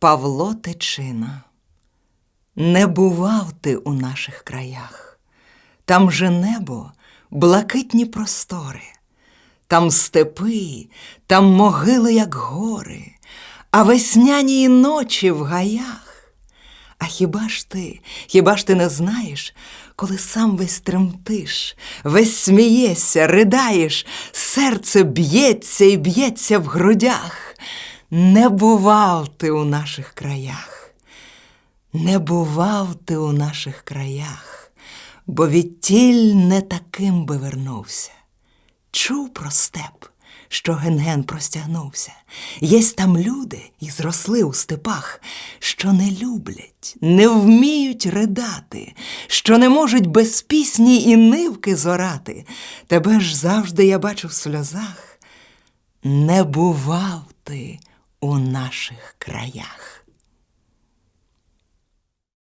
Павло Тичина. Не бував ти у наших краях, там же небо, блакитні простори, там степи, там могили, як гори, а весняні ночі в гаях. А хіба ж ти, хіба ж ти не знаєш, коли сам весь тремтиш, весь смієшся, ридаєш, серце б'ється і б'ється в грудях. Не бував ти у наших краях, не бував ти у наших краях, бо відтіль не таким би вернувся. Чув про степ, що ген-ген простягнувся. Єсть там люди і зросли у степах, що не люблять, не вміють ридати, що не можуть без пісні і нивки зорати. Тебе ж завжди я бачу в сльозах. Не бував ти у наших краях.